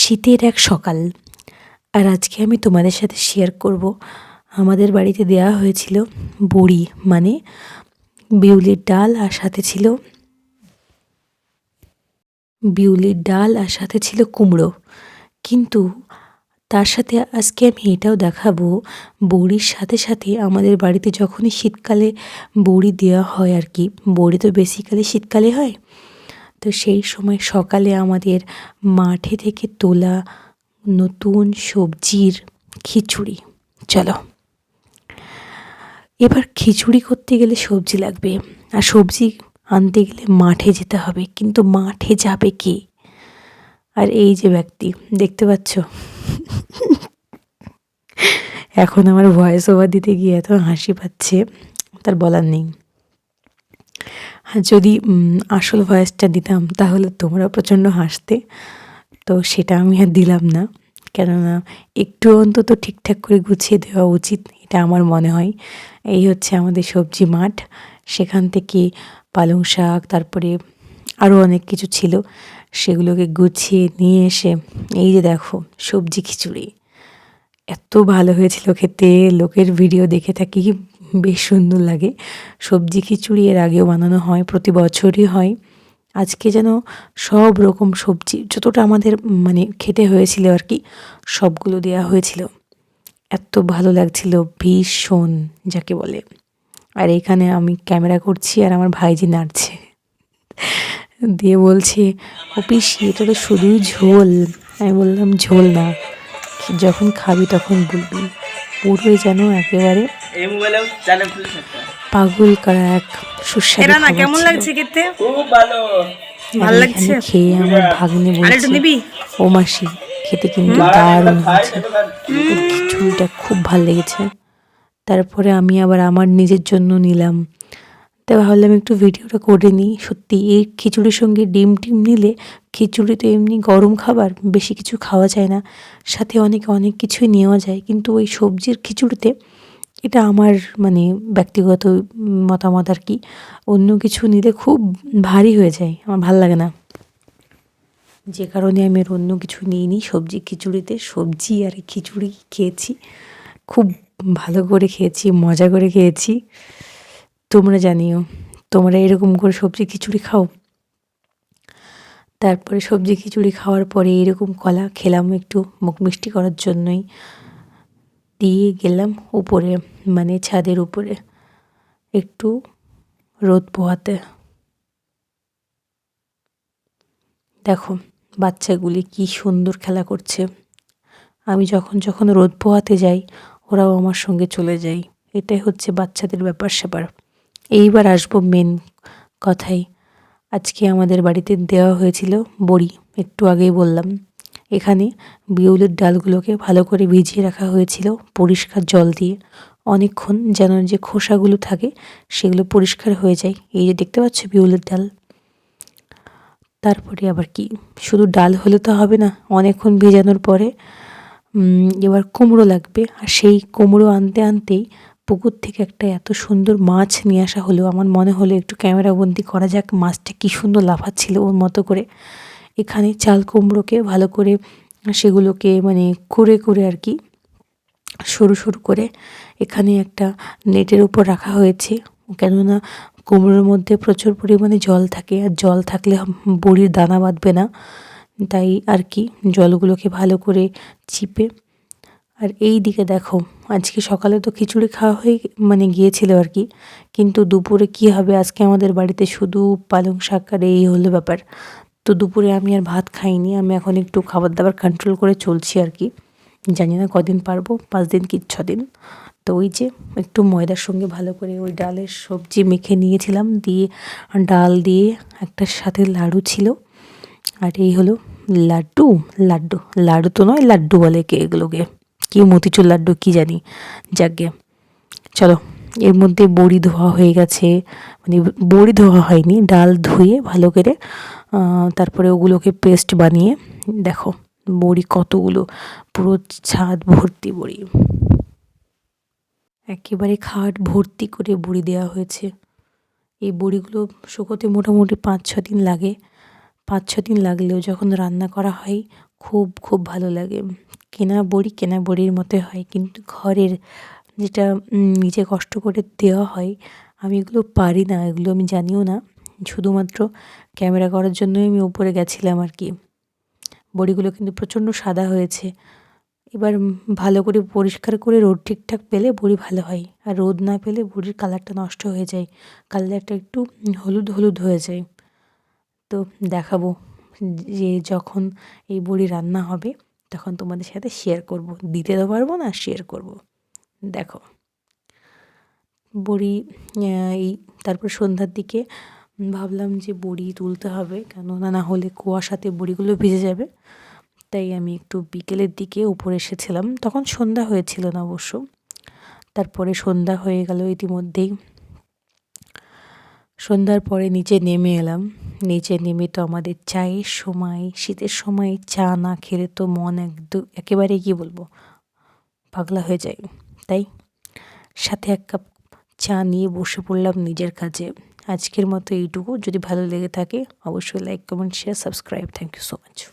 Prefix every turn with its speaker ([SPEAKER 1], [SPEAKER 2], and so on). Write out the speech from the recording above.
[SPEAKER 1] শীতের এক সকাল। আর আজকে আমি তোমাদের সাথে শেয়ার করব। আমাদের বাড়িতে দেওয়া হয়েছিল বড়ি মানে বিউলির ডাল আর সাথে ছিল বিউলির ডাল আর সাথে ছিল কুমড়ো। কিন্তু তার সাথে আজকে আমি এটাও দেখাবো। বড়ির সাথে সাথে আমাদের বাড়িতে যখনই শীতকালে বড়ি দেওয়া হয় আর কি, বড়ি তো বেসিক্যালি শীতকালে হয় তো সেই সময় সকালে আমাদের মাঠে থেকে তোলা নতুন সবজির খিচুড়ি। চলো। এবার খিচুড়ি করতে গেলে সবজি লাগবে। আর সবজি আনতে গেলে মাঠে যেতে হবে। কিন্তু মাঠে যাবে কে? আর এই যে ব্যক্তি, দেখতে পাচ্ছ? এখন আমার ভয়েস ওভার দিতে গিয়ে এত হাসি পাচ্ছে, তার বলার নেই। যদি আসল ভয়েসটা দিতাম, তাহলে তোমরা প্রচণ্ড হাসতে। তো সেটা আমি আর দিলাম না। কেননা একটু অন্তত ঠিকঠাক করে গুছিয়ে দেওয়া উচিত, এটা আমার মনে হয়। এই হচ্ছে আমাদের সবজি মাঠ। সেখান থেকে পালং শাক, তারপরে আরও অনেক কিছু ছিল। সেগুলোকে গুছিয়ে নিয়ে এসে, এই যে দেখো, সবজি খিচুড়ি। এত ভালো হয়েছিল খেতে, লোকের ভিডিও দেখে থাকি। বেশ সুন্দর লাগে। সবজি খিচুড়ি এর আগেও বানানো হয়, প্রতি বছরই হয়। আজকে যেন সব রকম সবজি, যতটা আমাদের মানে খেতে হয়েছিল আর কি, সবগুলো দেওয়া হয়েছিল। এত ভালো লাগছিল, ভীষণ যাকে বলে। আর এখানে আমি ক্যামেরা করছি আর আমার ভাইজি নাড়ছে। দিয়ে বলছে ও পিসি এটা তো শুধুই ঝোল। আমি বললাম, ঝোল না, যখন খাবি তখন বলবি। পুরোই যেন একেবারে পাগল করা এক সুস্বাদু
[SPEAKER 2] না কেমন লাগছে খেতে?
[SPEAKER 3] খুব ভালো।
[SPEAKER 2] ভালো লাগছে?
[SPEAKER 1] খেয়ে আমার ভাগ্নে বলছে
[SPEAKER 2] নিবি?
[SPEAKER 1] ও মাসি খেতে কিন্তু দারুণ হয়েছে। খিচুড়িটা খুব ভালো লেগেছে। তারপরে আমি আবার আমার নিজের জন্য নিলাম। তাই ভাবলাম একটু ভিডিওটা করে নিই। সত্যি, এই খিচুড়ির সঙ্গে ডিম টিম নিলে খিচুড়ি তো এমনি গরম খাবার, বেশি কিছু খাওয়া যায় না। সাথে অনেক অনেক কিছুই নেওয়া যায়। কিন্তু ওই সবজির খিচুড়িতে এটা আমার মানে ব্যক্তিগত মতামত আর কি, অন্য কিছু নিলে খুব ভারী হয়ে যায়। আমার ভালো লাগে না। যে কারণে আমি আর অন্য কিছু নিইনি। সবজি খিচুড়িতে সবজি আর খিচুড়ি খেয়েছি। খুব ভালো করে খেয়েছি, মজা করে খেয়েছি। তোমরা জানিও, তোমরা এরকম করে সবজি খিচুড়ি খাও। তারপরে সবজি খিচুড়ি খাওয়ার পরে এরকম কলা খেলাম একটু মুখ মিষ্টি করার জন্যই। দিয়ে গেলাম উপরে মানে ছাদের উপরে, একটু রোদ পোহাতে। দেখো, বাচ্চাগুলি কি সুন্দর খেলা করছে। আমি যখন যখন রোদ পোহাতে যাই, ওরাও আমার সঙ্গে চলে যায়। এটাই হচ্ছে বাচ্চাদের ব্যাপার স্যাপার এইবার আসব মেন কথাই। আজকে আমাদের বাড়িতে দেওয়া হয়েছিল বড়ি, একটু আগেই বললাম। এখানে বিউলির ডালগুলোকে ভালো করে ভিজিয়ে রাখা হয়েছিল পরিষ্কার জল দিয়ে। অনেকক্ষণ যেন যে খোসাগুলো থাকে সেগুলো পরিষ্কার হয়ে যায়। এই যে দেখতে পাচ্ছ বিউলির ডাল। তারপরে আবার কি? শুধু ডাল হলে তো হবে না, অনেকক্ষণ ভেজানোর পরে এবার কুমড়ো লাগবে। আর সেই কুমড়ো আনতে আনতেই পুকুর থেকে একটা এত সুন্দর মাছ নিয়ে আসা হলো আমার মনে হলো একটু ক্যামেরাবন্দি করা যাক, মাছটা কী সুন্দর লাফাচ্ছিল ওর মতো করে। এখানে চাল কুমড়োকে ভালো করে সেগুলোকে মানে করে করে আর কি, সরু সরু করে এখানে একটা নেটের উপর রাখা হয়েছে। কেননা কুমড়োর মধ্যে প্রচুর পরিমাণে জল থাকে আর জল থাকলে বড়ির দানা বাঁধবে না। তাই আর কি জলগুলোকে ভালো করে চিপে আর এই দিকে দেখো, আজকে সকালে তো খিচুড়ি খাওয়া হয়ে মানে গিয়েছিল আর কি। কিন্তু দুপুরে কি হবে? আজকে আমাদের বাড়িতে শুধু পালং শাক আর এই হলো ব্যাপার। তো দুপুরে আমি আর ভাত খাইনি, আমি এখন একটু খাবার দাবার কন্ট্রোল করে চলছি আর কি। জানি না কদিন পারব, পাঁচ দিন কি ছ দিন। তো ওই যে একটু ময়দার সঙ্গে ভালো করে ওই ডালের সবজি মেখে নিয়েছিলাম, দিয়ে ডাল দিয়ে একটা সাথে লাড়ু ছিল। আর এই হলো লাড্ডু লাড্ডু লাড্ডু তো নয়, লাড্ডু বলে কে এগুলোকে। কি মতিচুর লাড্ডু, কী জানি। যাকে চলো, এর মধ্যে বড়ি ধোয়া হয়ে গেছে। মানে বড়ি ধোয়া হয়নি, ডাল ধুয়ে ভালো করে তারপরে ওগুলোকে পেস্ট বানিয়ে, দেখো, বড়ি কতগুলো, পুরো ছাদ ভর্তি বড়ি। একেবারে খাট ভর্তি করে বড়ি দেওয়া হয়েছে। এই বড়িগুলো শুকোতে মোটামুটি পাঁচ ছ দিন লাগে। পাঁচ ছ দিন লাগলেও যখন রান্না করা হয় খুব খুব ভালো লাগে। কেনা বড়ি কেনা বড়ির মতোই হয়, কিন্তু ঘরের যেটা নিজে কষ্ট করে দেওয়া হয়, আমি এগুলো পারি না, এগুলো আমি জানিও না। শুধুমাত্র ক্যামেরা করার জন্যই আমি উপরে গেছিলাম আর কি। বড়িগুলো কিন্তু প্রচণ্ড সাদা হয়েছে। এবার ভালো করে পরিষ্কার করে রোদ ঠিকঠাক পেলে বড়ি ভালো হয়, আর রোদ না পেলে বড়ির কালারটা নষ্ট হয়ে যায়। কালারটা একটু হলুদ হলুদ হয়ে যায়। তো দেখাবো। যে যখন এই বড়ি রান্না হবে, তখন তোমাদের সাথে শেয়ার করব। দিতে তো পারব না শেয়ার করব। দেখো, বড়ি এই তারপর সন্ধ্যার দিকে ভাবলাম যে বড়ি তুলতে হবে, কেননা না হলে কুয়াশাতে বড়িগুলো ভিজে যাবে। তাই আমি একটু বিকেলের দিকে উপরে এসেছিলাম। তখন সন্ধ্যা হয়েছিল না অবশ্য। তারপরে সন্ধ্যা হয়ে গেল ইতিমধ্যেই। সন্ধ্যার পরে নিচে নেমে এলাম। নিচে নেমে তো আমাদের চায়ের সময়, শীতের সময় চা না খেলে তো মন একদম একেবারে কি বলব, পাগলা হয়ে যায়। তাই সাথে এক কাপ চা নিয়ে বসে পড়লাম নিজের কাজে। আজকের মতো এইটুকু। যদি ভালো লেগে থাকে, অবশ্যই like comment share subscribe thank you so much